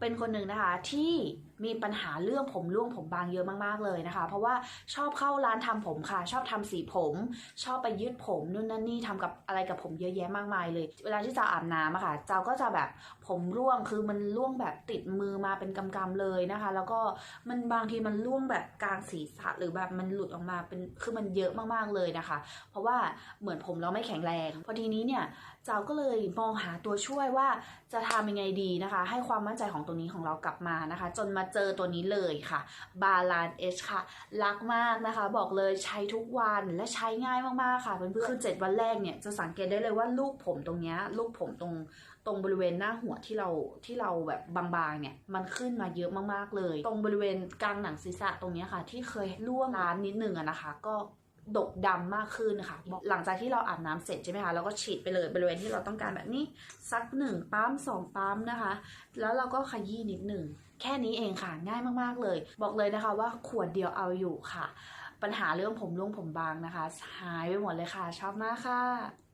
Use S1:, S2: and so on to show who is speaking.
S1: เป็นคนหนึ่งนะคะที่ มีปัญหาเรื่องผมร่วงผมบางเยอะมากๆเลยนะคะ เพราะว่าชอบเข้าร้านทำผมค่ะ ชอบทำสีผม ชอบไปยืดผมนู่นนั่นนี่ทำกับอะไรกับผมเยอะแยะมากมายเลย เวลาที่เจ้าอาบน้ำอะค่ะเจ้าก็จะแบบผมร่วงคือมันร่วงแบบติดมือมาเป็นกำๆเลยนะคะ แล้วก็มันบางทีมันร่วงแบบกลางศีรษะหรือแบบมันหลุดออกมาเป็นคือมันเยอะมากๆเลยนะคะ เพราะว่าเหมือนผมเราไม่แข็งแรง พอทีนี้เนี่ยเจ้าก็เลยมองหาตัวช่วยว่าจะทำยังไงดีนะคะ ให้ความมั่นใจของตัวนี้ของเรากลับมานะคะ จนมาเจอตัวนี้เลยค่ะบาลานเอชค่ะ รักมากนะคะ บอกเลยใช้ทุกวันและใช้ง่ายมากๆค่ะเพื่อนๆคือเจ็ดวันแรกเนี่ยจะสังเกตได้เลยว่าลูกผมตรงเนี้ยลูกผมตรงตรงบริเวณหน้าหัวที่เราที่เราแบบบางๆเนี่ยมันขึ้นมาเยอะมากๆเลย ตรงบริเวณกลางหนังศีรษะตรงเนี้ยค่ะ ที่เคยร่วงร้านนิดนึงอะนะคะ ก็ ดกดำมากขึ้นค่ะ หลังจากที่เราอาบน้ำเสร็จใช่ไหมคะ เราก็ฉีดไปเลยบริเวณที่เราต้องการแบบนี้ สักหนึ่งปั๊มสองปั๊มนะคะ แล้วเราก็ขยี้นิดหนึ่ง แค่นี้เองค่ะ ง่ายมากๆเลย บอกเลยนะคะว่าขวดเดียวเอาอยู่ค่ะ ปัญหาเรื่องผมร่วงผมบางนะคะ หายไปหมดเลยค่ะ ชอบมากค่ะ